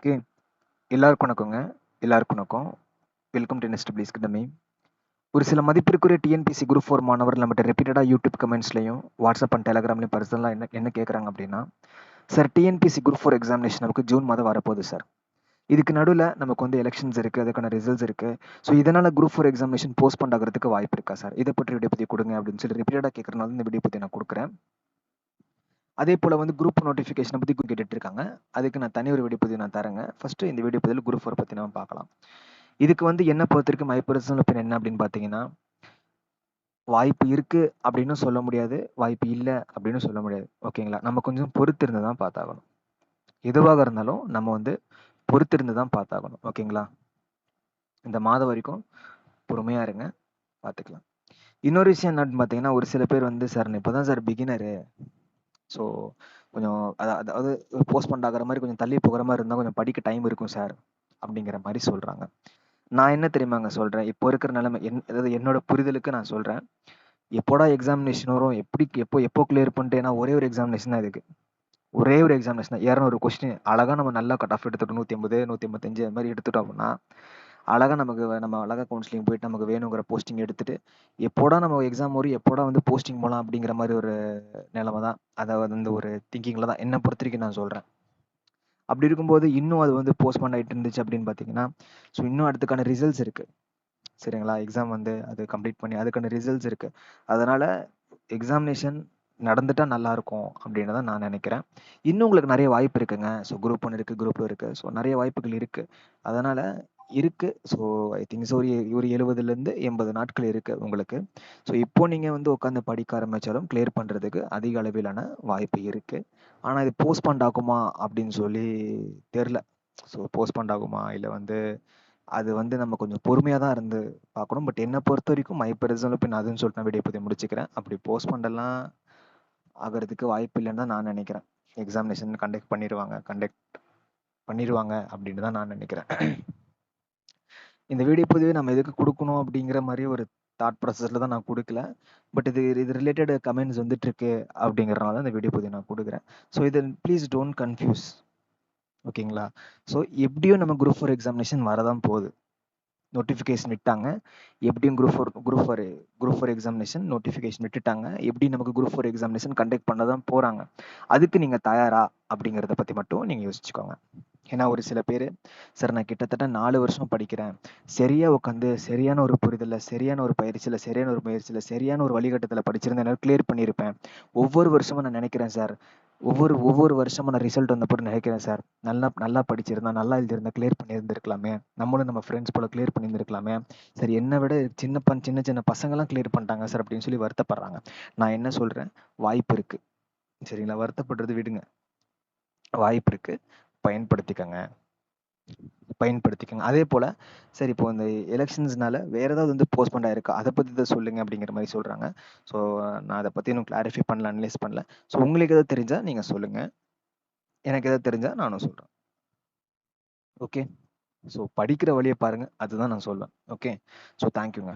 Okay. எல்லாருக்கும் வணக்கங்க. எல்லாருக்கும் வணக்கம். வெல்கம் டு நெஸ்ட் ப்ளீஸ் கிட்டமே ஒரு சில மதிப்பிற்குரிய டிஎன்பிசி குரூப் ஃபோர் மாணவர் நம்மகிட்ட ரிப்பீட்டடாக யூடியூப் கமெண்ட்ஸ்லையும் வாட்ஸ்அப் அண்ட் டெலகிராம்லையும் பர்சனலாக என்ன என்ன கேட்குறாங்க அப்படின்னா sir TNPSC group four examination நமக்கு ஜூன் மாதம் வரப்போகுது சார் இதுக்கு நடுவில் நமக்கு வந்து எலெக்ஷன்ஸ் இருக்குது அதுக்கான ரிசல்ட்ஸ் இருக்குது ஸோ இதனால் குரூப் ஃபோர் எக்ஸாமினேஷன் போஸ்ட் பண்ணுறதுக்கு வாய்ப்பு இருக்கா சார் இதை பற்றி வீடியோ பற்றி கொடுங்க அப்படின்னு சொல்லி ரிப்பீட்டடாக கேட்குறனால இந்த வீடியோ பற்றி நான் கொடுக்குறேன். அதே போல் வந்து குரூப் நோட்டிஃபிகேஷனை பற்றி கேட்டுட்டு இருக்காங்க அதுக்கு நான் தனி ஒரு வீடியோ பதிவு நான் தரேங்க. ஃபஸ்ட்டு இந்த வீடியோ பதிவில் குரூப் ஃபோர் பற்றி நம்ம பார்க்கலாம். இதுக்கு வந்து என்ன பொறுத்திருக்கு மை பர்சனல் ஒப்பீனியன் என்ன அப்படின்னு பார்த்தீங்கன்னா வாய்ப்பு இருக்குது அப்படின்னு சொல்ல முடியாது வாய்ப்பு இல்லை அப்படின்னு சொல்ல முடியாது. ஓகேங்களா நம்ம கொஞ்சம் பொறுத்திருந்து தான் பார்த்தாகணும். எதுவாக இருந்தாலும் நம்ம வந்து பொறுத்திருந்து தான் பார்த்தாகணும். ஓகேங்களா இந்த மாதம் வரைக்கும் பொறுமையாக இருங்க. பார்த்துக்கலாம். இன்னொரு விஷயம் என்னன்னு பார்த்தீங்கன்னா ஒரு சில பேர் வந்து சார் இப்போ தான் சார் பிகினரு ஸோ கொஞ்சம் அதா- அதாவது போஸ்ட்பண்ட் ஆகிற மாதிரி கொஞ்சம் தள்ளி போகிற மாதிரி இருந்தால் கொஞ்சம் படிக்க டைம் இருக்கும் சார் அப்படிங்கிற மாதிரி சொல்கிறாங்க நான் என்ன தெரியுமாங்க சொல்கிறேன் இப்போ இருக்கிற நிலைமை என் அதாவது என்னோட புரிதலுக்கு நான் சொல்கிறேன் எப்போடா எக்ஸாமினேஷன் வரும்? எப்படி எப்போ எப்போ கிளியர் பண்ணிட்டு? ஏன்னா ஒரே ஒரு எக்ஸாமினேஷன் தான் இதுக்கு. ஒரே ஒரு எக்ஸாமினேஷன் தான். இரநூறு கொஸ்டின் அழகாக நம்ம நல்லா கட் ஆஃப் எடுத்துட்டோம். நூற்றி ஐம்பது நூற்றி ஐம்பத்தஞ்சு அது மாதிரி எடுத்துட்டோம் அப்படின்னா அழகாக நமக்கு நம்ம அழகாக கவுன்சிலிங் போயிட்டு நமக்கு வேணுங்கிற போஸ்டிங் எடுத்துட்டு எப்போடா நம்ம எக்ஸாம் வரும் எப்போடா வந்து போஸ்டிங் போகலாம் அப்படிங்கிற மாதிரி ஒரு நிலமை தான். அதாவது அந்த ஒரு திங்கிங்கில் தான். என்னை பொறுத்த வரைக்கும் நான் சொல்கிறேன் அப்படி இருக்கும்போது இன்னும் அது வந்து போஸ்ட்போன் ஆகிட்டு இருந்துச்சு அப்படின்னு பார்த்தீங்கன்னா ஸோ இன்னும் அதுக்கான ரிசல்ட்ஸ் இருக்குது சரிங்களா? எக்ஸாம் வந்து அது கம்ப்ளீட் பண்ணி அதுக்கான ரிசல்ட்ஸ் இருக்குது அதனால் எக்ஸாமினேஷன் நடந்துட்டா நல்லா இருக்கும் அப்படின்னு தான் நான் நினைக்கிறேன். இன்னும் உங்களுக்கு நிறைய வாய்ப்பு இருக்குங்க. ஸோ குரூப் ஒன்று இருக்குது குரூப் இருக்குது ஸோ நிறைய வாய்ப்புகள் இருக்குது அதனால் இருக்குது ஸோ ஐ திங்க் ஸோ ஒரு ஒரு எழுபதுலேருந்து எண்பது நாட்கள் இருக்குது உங்களுக்கு. ஸோ இப்போ நீங்கள் வந்து உட்காந்து படிக்க ஆரம்பித்தாலும் கிளியர் பண்ணுறதுக்கு அதிக அளவிலான வாய்ப்பு இருக்குது ஆனால் இது போஸ்ட்பாண்ட் ஆகுமா அப்படின்னு சொல்லி தெரில. ஸோ போஸ்ட்பாண்ட் ஆகுமா? இல்லை வந்து அது வந்து நம்ம கொஞ்சம் பொறுமையாக தான் இருந்து பார்க்கணும். பட் என்னை பொறுத்த வரைக்கும் மை பர்சனல் ஒப்பீனியன் அதுன்னு சொல்லிட்டு நான் வீடியோ பற்றி முடிச்சுக்கிறேன். அப்படி போஸ்ட்பாண்டெல்லாம் ஆகிறதுக்கு வாய்ப்பு இல்லைன்னு தான் நான் நினைக்கிறேன். எக்ஸாமினேஷன் கண்டக்ட் பண்ணிடுவாங்க. கண்டக்ட் பண்ணிடுவாங்க அப்படின்னு தான் நான் நினைக்கிறேன். இந்த வீடியோ பதிவே நம்ம எதுக்கு கொடுக்கணும் அப்படிங்கிற மாதிரி ஒரு தாட் ப்ராசஸில் தான் நான் கொடுக்கல. பட் இது இது ரிலேட்டட் கமெண்ட்ஸ் வந்துட்டு இருக்கு அப்படிங்கிறனால தான் இந்த வீடியோ பதிவு நான் கொடுக்குறேன். ஸோ இது ப்ளீஸ் டோன்ட் கன்ஃபியூஸ் ஓகேங்களா? ஸோ எப்படியும் நம்ம குரூப் ஃபோர் எக்ஸாமினேஷன் வரதான் போகுது. நோட்டிஃபிகேஷன் விட்டாங்க. எப்படியும் group four group four group four examination notification விட்டுட்டாங்க. எப்படி நமக்கு குரூப் ஃபோர் எக்ஸாமினேஷன் கண்டக்ட் பண்ண தான் போகிறாங்க அதுக்கு நீங்கள் தயாரா அப்படிங்கிறத பற்றி மட்டும் நீங்கள் யோசிச்சுக்கோங்க. ஏன்னா ஒரு சில பேர் சார் நான் கிட்டத்தட்ட நாலு வருஷம் படிக்கிறேன். சரியாக உட்காந்து சரியான ஒரு புரிதலில் சரியான ஒரு பயிற்சியில் சரியான ஒரு முயற்சியில் சரியான ஒரு வழிகட்டத்தில் படிச்சிருந்தேன் என்னால் கிளியர் பண்ணியிருப்பேன் ஒவ்வொரு வருஷமும் நான் நினைக்கிறேன் சார். ஒவ்வொரு ஒவ்வொரு வருஷமும் நான் ரிசல்ட் வந்தப்போ நினைக்கிறேன் சார். நல்லா நல்லா படிச்சிருந்தா நல்லா எழுதியிருந்தா கிளியர் பண்ணியிருந்திருக்கலாமே. நம்மளும் நம்ம ஃப்ரெண்ட்ஸ் போல கிளியர் பண்ணியிருந்திருக்கலாமே. சார் என்னை விட சின்ன பன் சின்ன சின்ன பசங்களாம் கிளியர் பண்ணிட்டாங்க சார் அப்படின்னு சொல்லி வருத்தப்படுறாங்க. நான் என்ன சொல்கிறேன் வாய்ப்பு இருக்குது சரிங்களா? வருத்தப்படுறது விடுங்க. வாய்ப்பு இருக்குது பயன்படுத்திக்கங்க. பயன்படுத்திக்கங்க. அதே போல் சரி இப்போ இந்த எலெக்ஷன்ஸ்னால வேற ஏதாவது வந்து போஸ்ட்போண்ட் ஆயிருக்கா? அதை பற்றி தான் சொல்லுங்க அப்படிங்கிற மாதிரி சொல்கிறாங்க ஸோ நான் அதை பற்றி இன்னும் கிளாரிஃபை பண்ணல அனலைஸ் பண்ணல. ஸோ உங்களுக்கு எதாவது தெரிஞ்சால் நீங்கள் சொல்லுங்கள் எனக்கு எதாவது தெரிஞ்சால் நானும் சொல்கிறேன் ஓகே ஸோ படிக்கிற வழியை பாருங்கள் அதுதான் நான் சொல்வேன். ஓகே ஸோ தேங்க்யூங்க